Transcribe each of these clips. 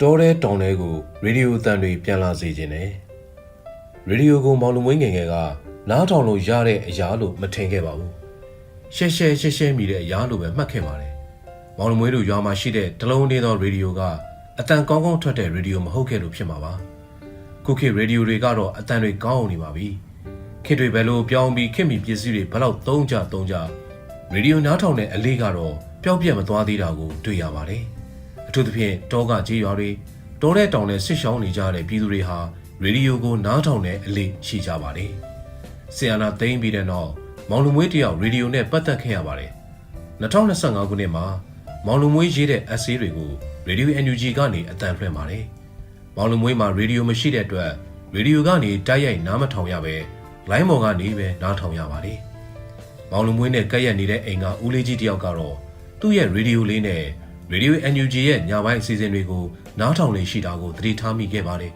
တောထဲတောင်ထဲကိုရေဒီယိုအသံတွေပြန်လာစေခြင်းနဲ့ရေဒီယိုကိုမောင်လူမွေးငယ်ငယ်ကနားထောင်လို့ရတဲ့အရာလို့မထင်ခဲ့ပါဘူးရှဲရှဲရှဲရှဲမိတဲ့အရာလို့ပဲမှတ်ခဲ့ပါတယ်မောင်လူမွေးတို့ရွာမှာရှိတဲ့တလုံးလေးသောရေဒီယိုကအတန်ကောင်းကောင်းထွက်တဲ့ရေဒီယိုမဟုတ်ခဲ့လို့ဖြစ်မှာပါခုခေတ်ရေဒီယိုတွေကတော့အတန်တွေကောင်းအောင်နေပါပြီခေတ်တွေဘယ်လိုပြောင်းပြီးခေတ်မီပစ္စည်းတွေဘယ်လောက်သုံးကြသုံးကြရေဒီယိုနားထောင်တဲ့အလေးကတော့ပျောက်ပြက်မသွားသေးတာကိုတွေ့ရပါတယ် အထူးသဖြင့်တောကကြေးရွာတွေတောထဲတောင်ထဲဆစ်ရှောင်းနေကြတဲ့ပြည်သူတွေဟာရေဒီယိုကိုနားထောင်တဲ့အလေးရှိကြပါတယ်။ဆီယနာသိမ့်ပြီးတဲ့နောက်မောင်လူမွေးတယောက်ရေဒီယိုနဲ့ပတ်သက်ခဲ့ရပါတယ်။2025ခုနှစ်မှာမောင်လူမွေးရေးတဲ့ essay တွေကိုရေဒီယို NUG ကနေအတန်လွှင့်ပါတယ်။မောင်လူမွေးမှာရေဒီယိုမရှိတဲ့အတွက်ရေဒီယိုကနေတိုက်ရိုက်နားမထောင်ရပဲလိုင်းပေါ်ကနေပဲနားထောင်ရပါတယ်။မောင်လူမွေးနဲ့ကက်ရက်နေတဲ့အိမ်ကဦးလေးကြီးတယောက်ကတော့သူ့ရဲ့ရေဒီယိုလေးနဲ့ ရေဒီယို NUG ရဲ့ညပိုင်းအစီအစဉ်တွေကိုနားထောင်နေရှိတာကိုသတိထားမိခဲ့ပါတယ်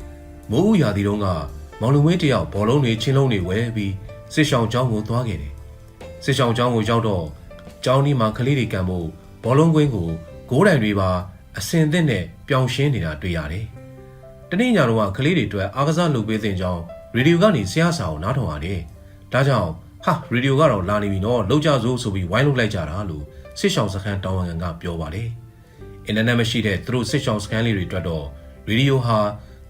။မိုးဦးရာသီတုန်းကမောင်လူမွေးတယောက်ဘောလုံးတွေချင်းလုံးတွေဝဲပြီးစစ်ဆောင်ကျောင်းကိုသွားခဲ့တယ်။စစ်ဆောင်ကျောင်းကိုရောက်တော့ကျောင်းဒီမှာကလေးတွေကံဖို့ဘောလုံးကွင်းကိုဂိုးတိုင်တွေပါအစင်သင့်နဲ့ပျောင်ရှင်းနေတာတွေ့ရတယ်။တနေ့ညတော့ကလေးတွေအတွက်အားကစားလုပ်ပေးတဲ့ကြောင်းရေဒီယိုကနေဆရာစာကိုနားထောင်ရတယ်။ဒါကြောင့်ဟာရေဒီယိုကတော့လာနေပြီနော်လောက်ကြစို့ဆိုပြီးဝိုင်းလုပ်လိုက်ကြတာလို့ စစ်ဆောင်စခန်းတောင်းဝန်ကပြောပါတယ်။အင်တာနက်မရှိတဲ့သူတို့စစ်ဆောင်စခန်းလေးတွေအတွက်တော့ရေဒီယိုဟာ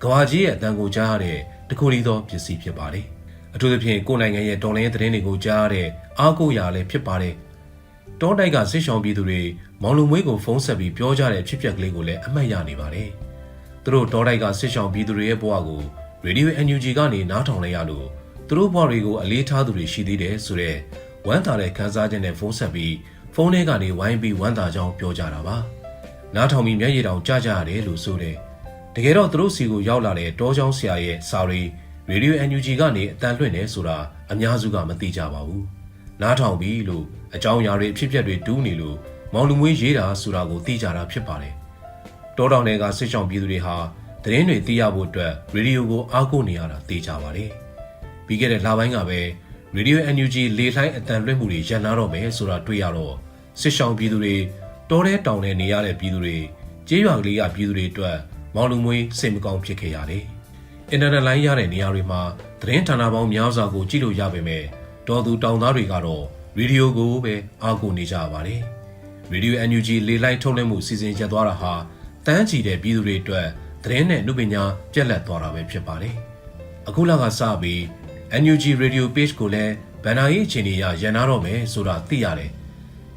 ကဘာကြီးရဲ့အတန်ကိုကြားရတဲ့တခုတည်းသောပစ္စည်းဖြစ်ပါတယ်။အထူးသဖြင့်ကိုယ်နိုင်ငံရဲ့တော်လိုင်းသတင်းတွေကိုကြားရတဲ့အားကိုးရာလည်းဖြစ်ပါတယ်။တောတိုက်ကဆစ်ဆောင်ပြည်သူတွေမောင်လူမွေးကိုဖုန်းဆက်ပြီးပြောကြတဲ့ဖြစ်ပျက်ကလေးကိုလည်းအမှတ်ရနေပါတယ်။သူတို့တောတိုက်ကဆစ်ဆောင်ပြည်သူတွေရဲ့ဘဝကိုရေဒီယို NUG ကနေနားထောင်လိုက်ရလို့သူတို့ဘဝတွေကိုအလေးထားသူတွေရှိသေးတယ်ဆိုတော့ဝမ်းသာတဲ့ခန်းစားခြင်းနဲ့ဖုန်းဆက်ပြီး ဖုန်းထဲကနေဝိုင်းပြီးဝမ်းသာကြောင်းပြောကြတာပါ။နားထောင်ပြီးမျက်ရည်တောင်ကျကြရတယ်လို့ဆိုတယ်။တကယ်တော့သူတို့စီကိုရောက်လာတဲ့တောချောင်းဆရာရဲ့စာရီရေဒီယို NUG ကနေအတန်လွှင့်နေဆိုတာအများစုကမသိကြပါဘူး။နားထောင်ပြီလို့အကြောင်းအရာတွေအဖြစ်အပျက်တွေတူးနေလို့မောင်လူမွေးရေးတာဆိုတာကိုသိကြတာဖြစ်ပါတယ်။တောတောင်တွေကစစ်ဆောင်ပြည်သူတွေဟာသတင်းတွေသိရဖို့အတွက်ရေဒီယိုကိုအားကိုးနေရတာသိကြပါတယ်။ပြီးခဲ့တဲ့လပိုင်းကပဲရေဒီယို NUG လေလှိုင်းအတန်လွှင့်မှုတွေရန်နာတော့မယ်ဆိုတာတွေ့ရတော့ စစ်ဆောင်ပြည်သူတွေတောထဲတောင်ထဲနေရတဲ့ပြည်သူတွေကြေးရွာကလေးကပြည်သူတွေအတွက်မောင်လူမွေးစိတ်မကောင်းဖြစ်ခဲ့ရတယ်။အင်တာနက်လိုင်းရတဲ့နေရာတွေမှာသတင်းဌာနပေါင်းများစွာကိုကြည့်လို့ရပေမဲ့တော်သူတောင်သားတွေကတော့ရေဒီယိုကိုပဲအားကိုးနေကြပါတယ်။ရေဒီယို NUG လေလိုက်ထုတ်လွှင့်မှုစီစဉ်ရပ်သွားတာဟာတန်းချီတဲ့ပြည်သူတွေအတွက်သတင်းနဲ့နှုတ်ပညာပြက်လက်သွားတာပဲဖြစ်ပါတယ်။အခုလကစပြီး NUG Radio Page ကိုလည်းဗန်နာရေးအခြေအနေအရရန်နာတော့မယ်ဆိုတာသိရတယ်။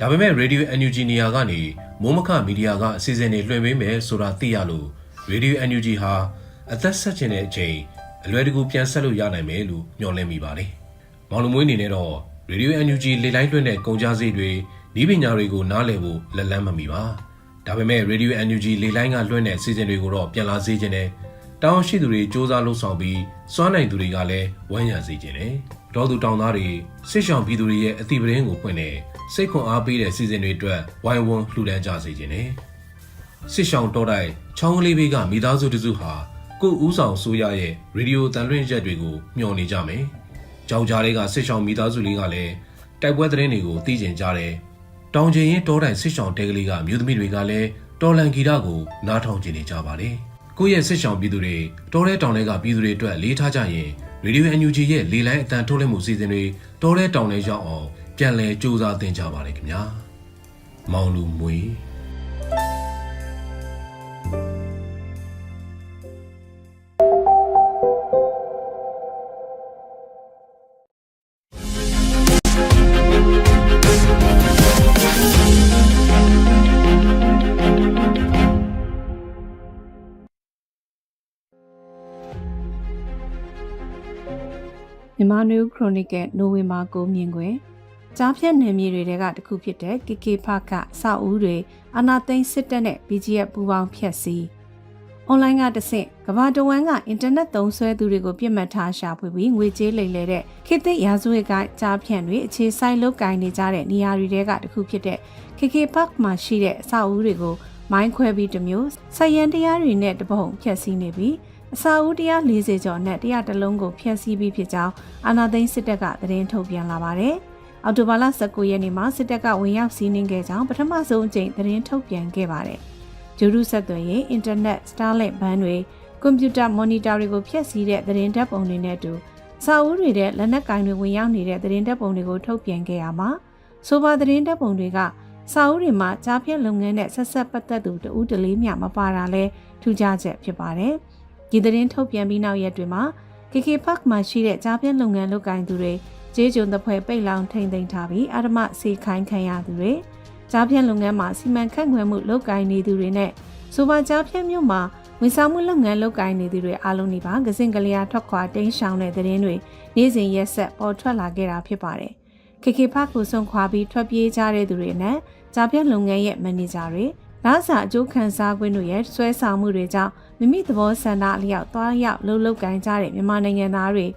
ဒါပေမဲ့ Radio NUG နေရာကနေမိုးမခမီဒီယာကအစီအစဉ်တွေလွှင့်ပေးမယ်ဆိုတာသိရလို့ Radio NUG ဟာအသက်ဆက်ချင်တဲ့အချိန်အလွယ်တကူပြန်ဆက်လို့ရနိုင်မယ်လို့ညွှန်လင့်မိပါတယ်။မောင်လူမွေးအနေနဲ့တော့ Radio NUG လေလိုင်းတွင်းတဲ့ကုန်ကြစည်တွေဤပညာတွေကိုနားလည်ဖို့လက်လန်းမမီပါ။ဒါပေမဲ့ Radio NUG လေလိုင်းကလွှင့်တဲ့အစီအစဉ်တွေကိုတော့ပြန်လာစေခြင်းနဲ့တောင်းရှိသူတွေစ조사လှုပ်ဆောင်ပြီးစွမ်းနိုင်သူတွေကလည်းဝမ်းရံစေခြင်းနဲ့တော်သူတောင်သားတွေစစ်ဆောင်ပြည်သူတွေရဲ့အသည့်ပရင်းကိုဖွင့်တဲ့ စိတ်ခွန်အားပေးတဲ့စီစဉ်တွေအတွက်ဝိုင်းဝန်းလှူဒန်းကြစေခြင်းနဲ့စစ်ရှောင်းတော်တိုက်ချောင်းကလေးဘေးကမိသားစုတစုဟာကိုဦးဆောင်ဆိုရရဲ့ရေဒီယိုတန်လွင့်ရက်တွေကိုမျှော်နေကြမယ်။ကြောင်ကြားတွေကစစ်ရှောင်းမိသားစုလေးကလည်းတိုက်ပွဲသတင်းတွေကိုသိကျင်ကြတယ်။တောင်ကျင်ရင်တောတိုင်စစ်ရှောင်းတဲကလေးကမြို့သမီးတွေကလည်းတော်လန်ဂီတကိုနားထောင်ကြနေကြပါတယ်။ကိုယ့်ရဲ့စစ်ရှောင်းပြည်သူတွေတောထဲတောင်ထဲကပြည်သူတွေအတွက်လေးထားကြရင်ရေဒီယို NUG ရဲ့လေလိုင်းအတန်ထုတ်လွှင့်မှုစီစဉ်တွေတောထဲတောင်ထဲရောက်အောင် ပြန်လည်စူးစမ်းသင်ကြပါလေခင်ဗျာ။မောင်လူမွေးမြန်မာနယူးခရိုနီကယ်နိုဝင်ဘာ9မြင်ကွယ် ကြားဖြတ်နယ်မြေတွေတဲကတစ်ခုဖြစ်တဲ့ KK ဖကအဆောက်အဦတွေအာနာသိန်းစစ်တပ်နဲ့ BGF ပူးပေါင်းဖျက်ဆီးအွန်လိုင်းကတဆင့်ကမ္ဘာတဝန်းကအင်တာနက်သုံးစွဲသူတွေကိုပြစ်မှတ်ထားရှာဖွေပြီးငွေကြေးလိမ်လည်တဲ့ခေတ်သစ်ရာဇဝတ်ကကြားဖြန့်တွေအခြေဆိုင်လုပ်ကိုင်နေကြတဲ့နေရာတွေတဲကတစ်ခုဖြစ်တဲ့ KK Park မှာရှိတဲ့အဆောက်အဦတွေကိုမိုင်းခွဲပြီးတစ်မျိုးဆက်ရန်တရားတွေနဲ့တပုံဖျက်ဆီးနေပြီးအစာအုပ်140ကျော်နဲ့100တလုံးကိုဖျက်ဆီးပြီးဖြစ်ကြောင်းအာနာသိန်းစစ်တပ်ကသတင်းထုတ်ပြန်လာပါတယ်။ အော်တိုဘာလ19ရက်နေ့မှာစစ်တပ်ကဝင်ရောက်စီးနင်းခဲ့ကြောင်းပထမဆုံးအကြိမ်သတင်းထုတ်ပြန်ခဲ့ပါတယ်။ဂျိုရုဆက်သွယ်ရေးအင်တာနက် Starlink ဘန်းတွေကွန်ပျူတာမော်နီတာတွေကိုဖျက်ဆီးတဲ့သတင်းတပ်ပုံတွေနဲ့အတူစာအုပ်တွေတဲ့လက်နက်ကင်တွေဝင်ရောက်နေတဲ့သတင်းတပ်ပုံတွေကိုထုတ်ပြန်ခဲ့ရမှာဆိုပါသတင်းတပ်ပုံတွေကစာအုပ်တွေမှာကြားဖြတ်လုပ်ငန်းနဲ့ဆက်ဆက်ပတ်သက်သူတဦးတလေးမျှမပါတာလဲထူးခြားချက်ဖြစ်ပါတယ်။ဒီသတင်းထုတ်ပြန်ပြီးနောက်ရက်တွေမှာ KK Park မှာရှိတဲ့ကြားဖြတ်လုပ်ငန်းလုပ်ကိုင်သူတွေ ကျေးကျွန်သဖွယ်ပိတ်လောင်ထိန်သိမ်းထားပြီးအာဓမစေခိုင်းခံရသူတွေကြားဖြတ်လုပ်ငန်းမှာစီမံခန့်ခွဲမှုလုပ်ကိုင်နေသူတွေနဲ့ဆိုပါကြားဖြတ်မြို့မှာဝန်ဆောင်မှုလုပ်ငန်းလုပ်ကိုင်နေသူတွေအားလုံးဒီပါကစင်ကလေးအားထွက်ခွာတင်းရှောင်တဲ့သတင်းတွေနေ့စဉ်ရက်ဆက်ပေါ်ထွက်လာခဲ့တာဖြစ်ပါတယ်။ KK Park ကိုဆုံးခွာပြီးထွက်ပြေးကြတဲ့သူတွေနဲ့ကြားဖြတ်လုပ်ငန်းရဲ့မန်နေဂျာတွေလာစာအကျိုးခံစား권တို့ရဲ့ဆွဲဆောင်မှုတွေကြောင့်မိမိသဘောဆန္ဒအလျောက်သွားရောက်လှုပ်လှုပ်ကိုင်ကြတဲ့မြန်မာနိုင်ငံသားတွေ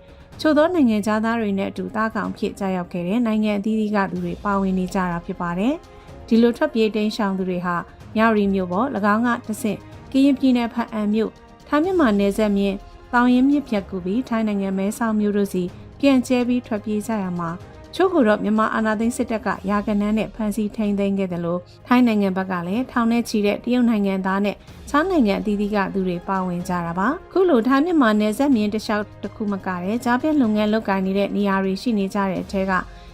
ချို့သောနိုင်ငံသားတွေနဲ့အတူတားကောင်ဖြစ်ကြရောက်ခဲ့တဲ့နိုင်ငံအသီးသီးကသူတွေပါဝင်နေကြတာဖြစ်ပါတယ်။ဒီလိုထွက်ပြေးတိမ်းရှောင်သူတွေဟာညရီမျိုးပေါ်၎င်းကတဆင့်ကရင်ပြည်နယ်ဖတ်အံမြို့ထိုင်းမြန်မာနယ်စပ်မြင့်တောင်ရင်မြစ်ဖြတ်ကူပြီးထိုင်းနိုင်ငံမဲဆောက်မြို့တို့စီပြန်ကျဲပြီးထွက်ပြေးကြရမှာ ချို့ကတော့မြန်မာအာဏာသိမ်းစစ်တပ်ကရာကနန်းနဲ့ဖမ်းဆီးထိန်းသိမ်းခဲ့တယ်လို့ထိုင်းနိုင်ငံဘက်ကလည်းထောင်ထဲချီတဲ့တရုတ်နိုင်ငံသားနဲ့ချားနိုင်ငံအသီးသီးကသူတွေပါဝင်ကြတာပါခုလိုထိုင်းမြန်မာနယ်စပ်မြင်းတစ်လျှောက်တစ်ခုမကတဲ့ကြားပြလုပ်ငန်းလုပ်ကိုင်နေတဲ့နေရာတွေရှိနေကြတဲ့အထက်က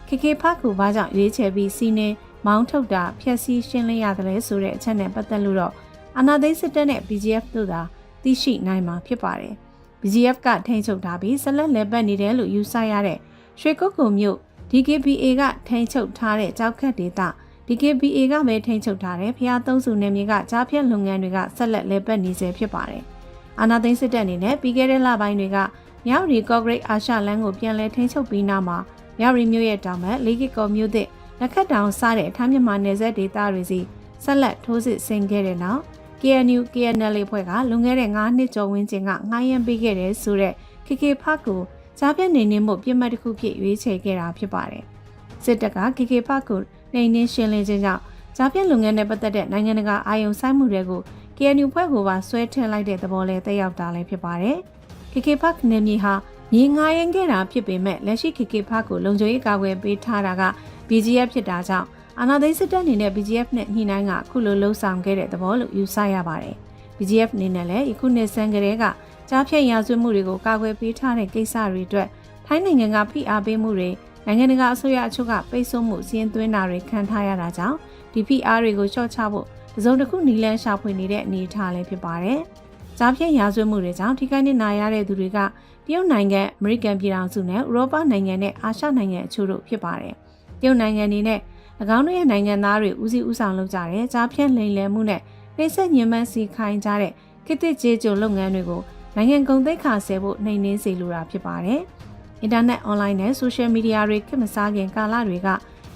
KK ဖတ်ကူဘာကြောင့်ရွေးချယ်ပြီးစီးနေမောင်းထုတ်တာဖျက်ဆီးရှင်းလင်းရတယ်လဲဆိုတဲ့အချက်နဲ့ပတ်သက်လို့တော့အာနာသိန်းစစ်တပ်နဲ့ BGF တို့သာသိရှိနိုင်မှာဖြစ်ပါတယ်။ BGF ကထိန်းချုပ်ထားပြီးဆက်လက်လည်ပတ်နေတယ်လို့ယူဆရတဲ့ရွှေကုတ်ကုံမြို့ DKBA ကထိန်းချုပ်ထားတဲ့ကြောက်ခတ်ဒေသ DKBA ကပဲထိန်းချုပ်ထားတဲ့ဖျားသုံးစုနယ်မြေကကြားဖြတ်လုပ်ငန်းတွေကဆက်လက်လည်ပတ်နေစေဖြစ်ပါတယ်။အာနာသိန်းစစ်တပ်အနေနဲ့ပြီးခဲ့တဲ့လပိုင်းတွေကမြောက်ရီကော့ဂရိတ်အာရှလန်းကိုပြန်လည်ထိန်းချုပ်ပြီးနောက်မှာမြောက်ရီမြို့ရဲ့တောင်ဘက်လေးကီကော်မြို့သစ်လက်ခတ်တောင်စတဲ့ထိုင်းမြန်မာနယ်စပ်ဒေသတွေစီဆက်လက်ထိုးစစ်ဆင်ခဲ့တဲ့နောက် KNU KNL ဖွဲ့ကလွန်ခဲ့တဲ့9နှစ်ကျော်ဝန်းကျင်ကငှားရမ်းပေးခဲ့တဲ့ဆိုတဲ့ KK ဖတ်ကို ကြားပြနေနေမှုပြစ်မှတ်တစ်ခုဖြစ်ရွေးချယ်ခဲ့တာဖြစ်ပါတယ်။စစ်တပ်က KK ဖတ်ကိုနှိမ်နှင်းရှင်းလင်းခြင်းကြောင့်ကြားပြလုပ်ငန်းနဲ့ပတ်သက်တဲ့နိုင်ငံတကာအာယုံဆိုင်မှုတွေကို KNU ဖွဲ့ကိုပါဆွဲထည့်လိုက်တဲ့သဘောလေးတက်ရောက်တာလည်းဖြစ်ပါတယ်။ KK ဖတ်နေမြေဟာမြေငှားရမ်းခဲ့တာဖြစ်ပေမဲ့လက်ရှိ KK ဖတ်ကိုလုံခြုံရေးကာကွယ်ပေးထားတာက BGF ဖြစ်တာကြောင့်အာနာသိန်းစစ်တပ်အနေနဲ့ BGF နဲ့ညှိနှိုင်းကခုလိုလှုံ့ဆော်ခဲ့တဲ့သဘောလို့ယူဆရပါတယ်။ BGF အနေနဲ့လည်းယခုနှစ်ဆန်းကလေးကကြားဖြတ်ရာဇဝတ်မှုတွေကိုကာကွယ်ပေးထားတဲ့ကိစ္စတွေအတွက်ထိုင်းနိုင်ငံကဖိအားပေးမှုတွေနိုင်ငံတကာအစိုးရအချို့ကပိတ်ဆို့မှုစီးရင်သွင်းတာတွေခံထားရတာကြောင့်ဒီဖိအားတွေကိုလျှော့ချဖို့တစုံတစ်ခုနီလန်းရှာဖွေနေတဲ့အနေအထားလည်းဖြစ်ပါတယ်။ကြားဖြတ်ရာဇဝတ်မှုတွေကြောင့်ထိခိုက်နစ်နာရတဲ့သူတွေကတရုတ်နိုင်ငံအမေရိကန်ပြည်ထောင်စုနဲ့ဥရောပနိုင်ငံနဲ့အာရှနိုင်ငံအချို့တို့ဖြစ်ပါတယ်။တရုတ်နိုင်ငံအနေနဲ့၎င်းတို့ရဲ့နိုင်ငံသားတွေဦးစီးဦးဆောင်လုပ်ကြတဲ့ကြားဖြတ်လိမ်လည်မှုနဲ့ နှိမ့်ဆက်ညှဉ်းပန်းစီခိုင်းကြတဲ့ကိတစ်ကျေးကျုံလုပ်ငန်းတွေကိုနိုင်ငံကုန်သိက္ခာဆဲဖို့နှိမ်နှင်းစေလိုတာဖြစ်ပါတယ်။အင်တာနက်အွန်လိုင်းနဲ့ဆိုရှယ်မီဒီယာတွေခေတ်မစားခင်ကာလတွေက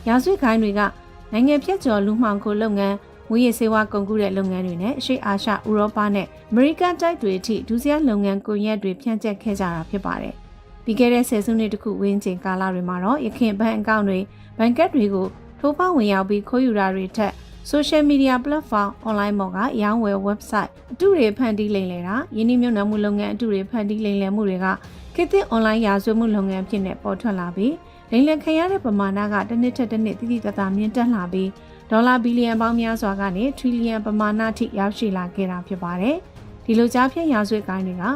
ရာဇဝတ်ခိုင်းတွေကနိုင်ငံဖြတ်ကျော်လူမှောင်ခိုလုပ်ငန်းငွေရစေဝါကုန်ကူးတဲ့လုပ်ငန်းတွေနဲ့အရှေ့အာရှဥရောပနဲ့အမေရိကန်တိုက်တွေအထိဒုစရိုက်လုပ်ငန်းကွန်ရက်တွေဖြန့်ကျက်ခဲ့ကြတာဖြစ်ပါတယ်။ပြီးခဲ့တဲ့ဆယ်စုနှစ်တခုဝန်းကျင်ကာလတွေမှာတော့ရခင်ဘဏ်အကောင့်တွေဘဏ်ကတ်တွေကိုထိုးဖောက်ဝင်ရောက်ပြီးခိုးယူတာတွေထက် social media platform online ပေါ်ကရောင်းဝယ် website အတုတွေဖန်တီးလိမ်လည်တာယင်းနှမြုံနယ်မှုလုပ်ငန်းအတုတွေဖန်တီးလိမ်လည်မှုတွေကခေတ်သစ် online ရာဇဝတ်မှုလုပ်ငန်းဖြစ်နေပေါ်ထွက်လာပြီးလိမ်လည်ခံရတဲ့ပမာဏကတစ်နှစ်ထက်တစ်နှစ်တိတိတသားမြင့်တက်လာပြီးဒေါ်လာဘီလီယံပေါင်းများစွာကနေထရီလီယံပမာဏထိရောက်ရှိလာခဲ့တာဖြစ်ပါတယ်။ဒီလိုကြားဖြတ်ရာဇဝတ်ကိုင်းတွေကတ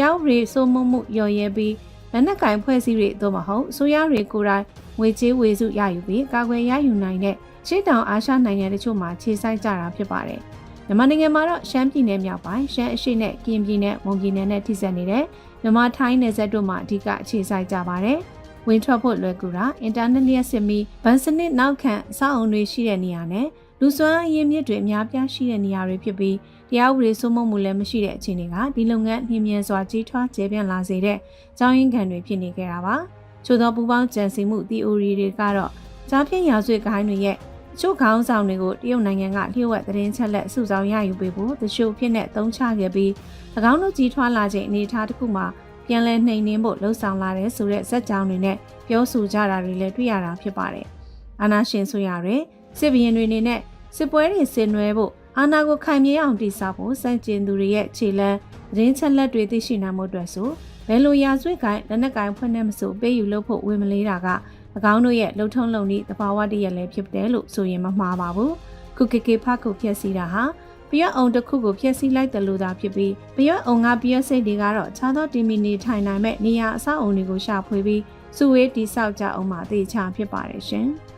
ရားဥပဒေစိုးမိုးမှုလျော်ရဲပြီးလက်နက်ကင်ဖွဲ့စည်းတွေသို့မဟုတ်ဆိုရတွေကိုယ်တိုင်ငွေကြေးဝေစုရယူပြီးကာကွယ်ရယူနိုင်တဲ့ ရှေ့တောင်အာရှနိုင်ငံတချို့မှာခြေဆိုင်ကြတာဖြစ်ပါတယ်။မြန်မာနိုင်ငံမှာတော့ရှမ်းပြည်နယ်မြောက်ပိုင်းရှမ်းအရှေ့နဲ့ကရင်ပြည်နယ်မွန်ပြည်နယ်နဲ့ထိစပ်နေတဲ့မြန်မာထိုင်းနယ်စပ်တို့မှာအဓိကအခြေစိုက်ကြပါတယ်။ဝင်ထွက်ဖို့လွယ်ကူတာအင်တာနက်လျက်စစ်မီဗန်စနစ်နောက်ခံအဆောက်အုံတွေရှိတဲ့နေရာနဲ့လူစွမ်းအရင်းမြစ်တွေအများပြားရှိတဲ့နေရာတွေဖြစ်ပြီးတရားဥပဒေစိုးမိုးမှုလည်းမရှိတဲ့အခြေအနေကဒီလုပ်ငန်းနှင်းမြဲစွာကြီးထွားကျယ်ပြန့်လာစေတဲ့ကြောင်းရင်းခံတွေဖြစ်နေကြတာပါ။ချို့သောပူပေါင်းကြံစည်မှု theory တွေကတော့ကြားဖြင့်ရာဇဝတ်ကိုင်းတွေရဲ့ အချို့ခေါင်းဆောင်တွေကိုတရုတ်နိုင်ငံကလျှို့ဝှက်သတင်းချက်လက်စုဆောင်းရယူပေးဖို့တချို့ဖြစ်နဲ့သုံးချခဲ့ပြီး၎င်းတို့ကြီးထွားလာခြင်းအနေအထားတစ်ခုမှာပြန်လည်နှိမ်နင်းဖို့လှုံ့ဆော်လာတဲ့ဆိုတဲ့ဇက်ကြောင်တွေနဲ့ပြောဆိုကြတာတွေလည်းတွေ့ရတာဖြစ်ပါတယ်။အာနာရှင်ဆိုရတွေစစ်ဘရင်တွေအနေနဲ့စစ်ပွဲတွေဆင်နွှဲဖို့အာနာကိုခိုင်မြဲအောင်တည်ဆောက်ဖို့စန့်ကျင်သူတွေရဲ့ခြေလန်းသတင်းချက်လက်တွေသိရှိနိုင်မှုအတွက်ဆိုဘယ်လိုရာဇဝတ်ကိုင်းလက်နက်ကိုင်းဖွင့်နေမစို့ပေးယူလို့ဖို့ဝင်မလေးတာက၎ င်းတို့ရဲ့လှုပ်ထုံးလုံနည်းတဘာဝတည်းရလည်းဖြစ်တယ်လို့ဆိုရင်မမှားပါဘူးခုကေကေဖတ်ခုဖြက်စီတာဟာပရွက်အုံတစ်ခုကိုဖျက်ဆီးလိုက်တယ်လို့သာဖြစ်ပြီးပရွက်အုံကပရွက်စိတ်တွေကတော့ခြားသောတီမီနေထိုင်နိုင်မဲ့နေရာအဆောက်အုံတွေကိုရှာဖွေပြီးစုဝေးတိဆောက်ကြအောင်မှသေချာဖြစ်ပါတယ်ရှင်။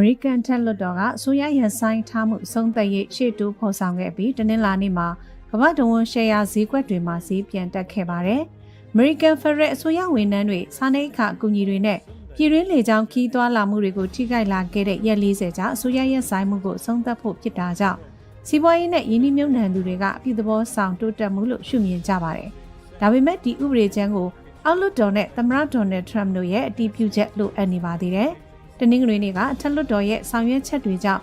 မေရိကန်တက်လွတ်တော်ကအစိုးရရဆိုင်ထားမှုအဆုံးသက်ရေးရှေ့တိုးဖော်ဆောင်ခဲ့ပြီးတနင်္လာနေ့မှာကမ္ဘာတဝန်ရှယ်ယာဈေးကွက်တွေမှာဈေးပြန်တက်ခဲ့ပါတယ်။ American Federal အစိုးရဝန်ထမ်းတွေစားနပ်ရိက္ခာအကူအညီတွေနဲ့ပြည်တွင်းလေကြောင်းခီးသွွာလာမှုတွေကိုထိခိုက်လာခဲ့တဲ့ရက်40ကြာအစိုးရရဆိုင်မှုကိုအဆုံးသတ်ဖို့ဖြစ်တာကြောင့်စီးပွားရေးနဲ့ယင်းနှိမ့်မြုပ်နှံသူတွေကအပြုသဘောဆောင်တိုးတက်မှုလို့ရှုမြင်ကြပါတယ်။ဒါပေမဲ့ဒီဥပဒေချမ်းကိုအောက်လွှတ်တော်နဲ့သမ္မတဒေါ်နယ်ထရမ့်တို့ရဲ့အတည်ပြုချက်လိုအပ်နေပါသေးတယ်။ တနင်္ဂနွေနေ့ကအထက်လွှတ်တော်ရဲ့ဆောင်ရွက်ချက်တွေကြောင့်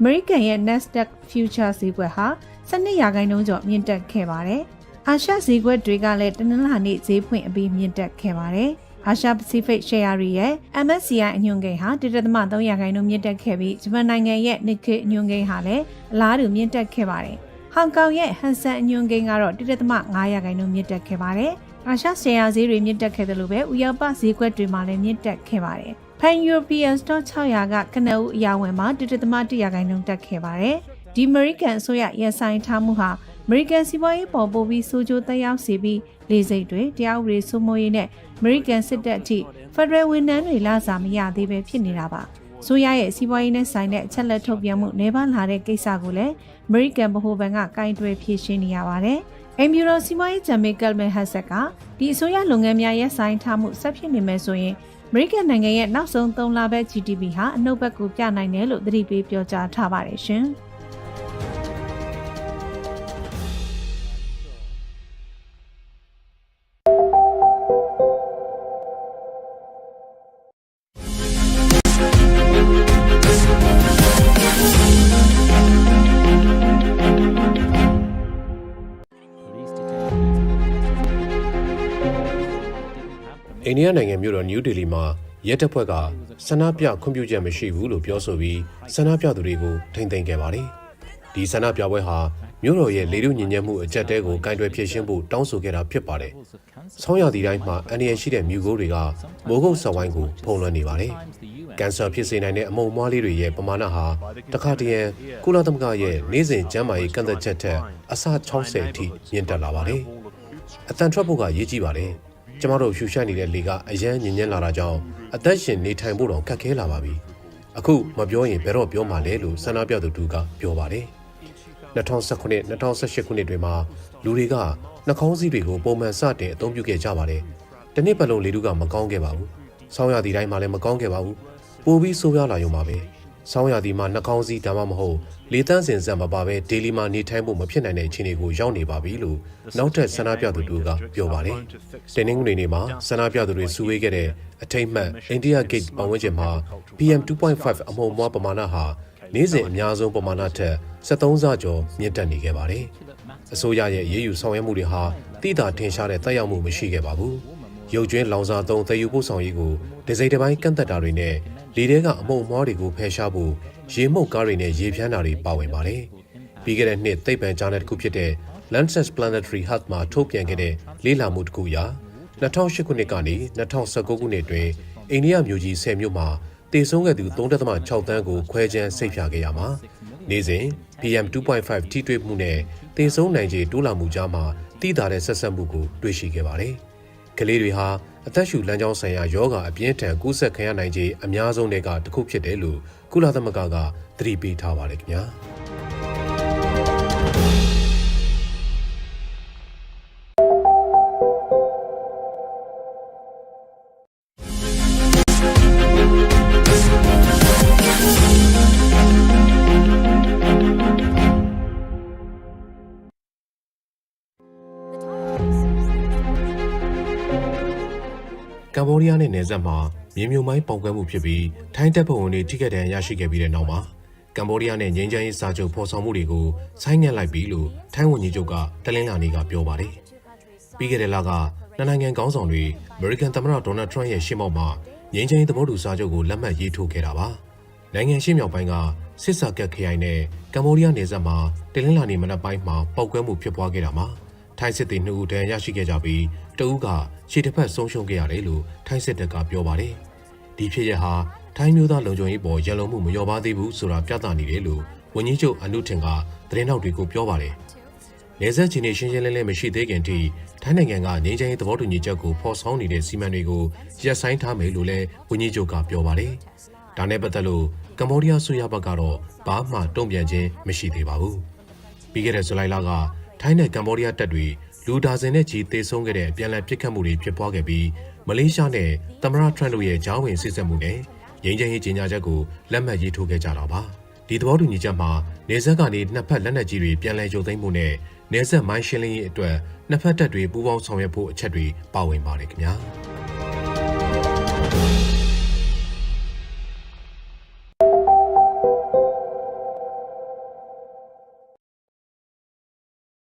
American ရဲ့ Nasdaq Future ဈေးကွက်ဟာ12ရာခိုင်နှုန်းကျော်မြင့်တက်ခဲ့ပါတယ်။အာရှဈေးကွက်တွေကလည်းတနင်္လာနေ့ဈေးဖွင့်အပြီးမြင့်တက်ခဲ့ပါတယ်။အာရှ Pacific Share တွေရဲ့ MSCI အညွှန်းကိန်းဟာ1.3ရာခိုင်နှုန်းမြင့်တက်ခဲ့ပြီးဂျပန်နိုင်ငံရဲ့ Nikkei အညွှန်းကိန်းဟာလည်းအလားတူမြင့်တက်ခဲ့ပါတယ်။ဟောင်ကောင်ရဲ့ Hang Seng အညွှန်းကိန်းကတော့1.5ရာခိုင်နှုန်းမြင့်တက်ခဲ့ပါတယ်။အာရှ share ဈေးတွေမြင့်တက်ခဲ့တယ်လို့ပဲဥရောပဈေးကွက်တွေမှာလည်းမြင့်တက်ခဲ့ပါတယ်။ Pan European Stock 600ကကနအူအရာဝင်မှာ1.1ရာခိုင်နှုန်းတက်ခဲ့ပါတယ်။ဒီ American အစိုးရရဆိုင်ထားမှုဟာ American စီးပွားရေးပေါ်ပို့ပြီးစိုးကျိုးသက်ရောက်စေပြီးလေစိတ်တွေတရားဥပဒေစိုးမိုးရေးနဲ့ American စစ်တပ်အထိ Federal ဝန်ထမ်းတွေလာစားမရသေးပဲဖြစ်နေတာပါ။ဆိုရရဲ့စီးပွားရေးနဲ့ဆိုင်တဲ့အချက်လက်ထုတ်ပြန်မှုနေပါလာတဲ့ကိစ္စကိုလည်း American ဗဟိုဘဏ်ကကင်တွယ်ဖြေရှင်းနေရပါတယ်။အမ်ဗျူရိုစီမွေးဂျမေကယ်မန်ဟက်ဆက်ကဒီအစိုးရလုပ်ငန်းများရဲ့ဆိုင်ထားမှုဆက်ဖြစ်နေမယ်ဆိုရင် အမေရိကန်နိုင်ငံရဲ့နောက်ဆုံး3လပတ် GDP ဟာအနှုတ်ဘက်ကိုပြနိုင်တယ်လို့သတိပေးပြောကြားထားပါတယ်ရှင်။ အိန္ဒိယနိုင်ငံမြို့တော်နယူးဒေလီမှာရဲတပ်ဖွဲ့ကဆန္ဒပြခွင့်ပြုချက်မရှိဘူးလို့ပြောဆိုပြီးဆန္ဒပြသူတွေကိုထိန်းသိမ်းခဲ့ပါတယ်။ဒီဆန္ဒပြပွဲဟာမြို့တော်ရဲ့လေထုညဉ့်ညက်မှုအကြက်တဲကိုကင်တွယ်ဖြည့်ရှင်းဖို့တောင်းဆိုခဲ့တာဖြစ်ပါတယ်။ဆောင်းရာသီတိုင်းမှာအန္တရာယ်ရှိတဲ့မြူကိုတွေကမိုးကုတ်ဆောင်းဝိုင်းကိုဖုံးလွှမ်းနေပါတယ်။ကင်ဆာဖြစ်စေနိုင်တဲ့အမုံမွားလေးတွေရဲ့ပမာဏဟာတခါတရံကုလသမဂ္ဂရဲ့နေ့စဉ်ကျန်းမာရေးကန့်သက်ချက်ထက်အဆ60အထိမြင့်တက်လာပါတယ်။အတန်ထွက်ဖို့ကရေးကြည့်ပါတယ်။ ကျမတို့ရှူရှိုက်နေတဲ့လေကအရန်ညင်ညင်လာတာကြောင့်အသက်ရှင်နေထိုင်ဖို့တော့ခက်ခဲလာပါပြီ။အခုမပြောရင်ဘယ်တော့ပြောမှလဲလို့ဆန္ဒပြသူတူကပြောပါတယ်။2019 2018ခုနှစ်တွေမှာလူတွေကနှာခေါင်းစည်းတွေကိုပုံမှန်စတင်အသုံးပြုခဲ့ကြပါတယ်။တစ်နှစ်ပတ်လုံးလေထုကမကောင်းခဲ့ပါဘူး။ဆောင်းရာသီတိုင်းမှာလည်းမကောင်းခဲ့ပါဘူး။ပိုပြီးဆိုးရွားလာရုံပါပဲ။ ဆောင်းရာသီမှာနှာခေါင်းစည်းဒါမှမဟုတ်လေတန်းစင်စံမပါဘဲဒေလီမှာနေထိုင်ဖို့မဖြစ်နိုင်တဲ့အခြေအနေကိုရောက်နေပါပြီလို့နောက်ထပ်ဆန္ဒပြသူတူကပြောပါတယ်။တင်းနှင်းငွေနေမှာဆန္ဒပြသူတွေစုဝေးခဲ့တဲ့အထိတ်မှတ်အိန္ဒိယဂိတ်ပတ်ဝန်းကျင်မှာ PM 2.5အမှုံမွားပမာဏဟာနေ့စဉ်အများဆုံးပမာဏထက်73ဆကျော်မြင့်တက်နေခဲ့ပါတယ်။အစိုးရရဲ့ရေးယူဆောင်ရွက်မှုတွေဟာတိတာထင်ရှားတဲ့တက်ရောက်မှုမရှိခဲ့ပါဘူး။ရုပ်ကျွင်းလောင်စာသုံးသယ်ယူပို့ဆောင်ရေးကိုဒဇိန်တစ်ပိုင်းကန့်သက်တာတွေနဲ့ လေထဲကအမုံမွားတွေကိုဖယ်ရှားဖို့ရေမှုတ်ကားတွေနဲ့ရေဖြန်းတာတွေပါဝင်ပါတယ်။ပြီးခဲ့တဲ့နှစ်သိပ္ပံကြားနယ်တစ်ခုဖြစ်တဲ့ Lancet Planetary Health မှာထုတ်ပြန်ခဲ့တဲ့လေ့လာမှုတစ်ခုအရ2008ခုနှစ်ကနေ2019ခုနှစ်အတွင်းအိန္ဒိယမြို့ကြီး10မြို့မှာတည်ဆုံးခဲ့သူ3.6တန်းကိုခွဲခြမ်းစိတ်ဖြာခဲ့ရမှာနေ့စဉ် PM 2.5ထိတွေ့မှုနဲ့တည်ဆုံးနိုင်ခြေတိုးလာမှုကြားမှာတိတာတဲ့ဆက်ဆက်မှုကိုတွေ့ရှိခဲ့ပါတယ်။ကလေးတွေဟာ အသက်ရှူလမ်းကြောင်းဆိုင်ရာယောဂအပြင်းထန်ကူးစက်ခံရနိုင်ခြေအများဆုံးတွေကတစ်ခုဖြစ်တယ်လို့ကုလသမဂ္ဂကသတိပေးထားပါတယ်ခင်ဗျာ။ ကမ္ဘောဒီးယားနဲ့နယ်စပ်မှာမြေမြုံမိုင်းပေါက်ကွဲမှုဖြစ်ပြီးထိုင်းတပ်ဖွဲ့ဝင်တွေထိခိုက်ဒဏ်ရာရရှိခဲ့ပြီးတဲ့နောက်မှာကမ္ဘောဒီးယားနဲ့ငြိမ်းချမ်းရေးစာချုပ်ဖော်ဆောင်မှုတွေကိုဆိုင်းငံ့လိုက်ပြီလို့ထိုင်းဝန်ကြီးချုပ်ကတလင်းလာနေကပြောပါတယ်။ပြီးခဲ့တဲ့လကနှစ်နိုင်ငံခေါင်းဆောင်တွေအမေရိကန်သမ္မတဒေါ်နယ်ထရန့်ရဲ့ရှေ့မှောက်မှာငြိမ်းချမ်းရေးသဘောတူစာချုပ်ကိုလက်မှတ်ရေးထိုးခဲ့တာပါ။နိုင်ငံရှေ့မြောက်ပိုင်းကစစ်စာကတ်ခရိုင်နဲ့ကမ္ဘောဒီးယားနယ်စပ်မှာတလင်းလာနေမနက်ပိုင်းမှာပောက်ကွဲမှုဖြစ်ပွားခဲ့တာမှာ ထိုင်းစစ်သည်နှစ်ဦးတန်းရရှိခဲ့ကြပြီးတဦးကခြေတစ်ဖက်ဆုံးရှုံးခဲ့ရတယ်လို့ထိုင်းစစ်တပ်ကပြောပါတယ်။ဒီဖြစ်ရပ်ဟာထိုင်းမျိုးသားလုံခြုံရေးပေါ်ရန်လုံမှုမလျော်ပါသေးဘူးဆိုတာပြသနေတယ်လို့ဝန်ကြီးချုပ်အနုထင်ကသတင်းထောက်တွေကိုပြောပါတယ်။နေဆက်ချင်းနေရှင်းရှင်းလင်းလင်းမရှိသေးခင်ထိထိုင်းနိုင်ငံကငြိမ်းချမ်းရေးသဘောတူညီချက်ကိုဖော်ဆောင်နေတဲ့စီမံတွေကိုရပ်ဆိုင်းထားမယ်လို့လည်းဝန်ကြီးချုပ်ကပြောပါတယ်။ဒါနဲ့ပတ်သက်လို့ကမ္ဘောဒီးယားဆိုရဘက်ကတော့ဘာမှတုံ့ပြန်ခြင်းမရှိသေးပါဘူး။ပြီးခဲ့တဲ့ဇူလိုင်လက ထိုင်းနဲ့ကမ္ဘောဒီးယားတပ်တွေလူဒါဇင်နဲ့ကြီးတေဆုံးခဲ့တဲ့အပြန်အလှန်ပစ်ခတ်မှုတွေဖြစ်ပွားခဲ့ပြီးမလေးရှားနဲ့သမ္မတထရန့်တို့ရဲ့ဂျောင်းဝင်စစ်ဆက်မှုနဲ့ငြိမ်းချမ်းရေးကြေညာချက်ကိုလက်မှတ်ရေးထိုးခဲ့ကြတာပါ။ဒီသဘောတူညီချက်မှာနေဆက်ကနေနှစ်ဖက်လက်နက်ကြီးတွေပြန်လည်ရုပ်သိမ်းမှုနဲ့နေဆက်မိုင်းရှင်းလင်းရေးအတွက်နှစ်ဖက်တပ်တွေပူးပေါင်းဆောင်ရွက်ဖို့အချက်တွေပါဝင်ပါတယ်ခင်ဗျာ။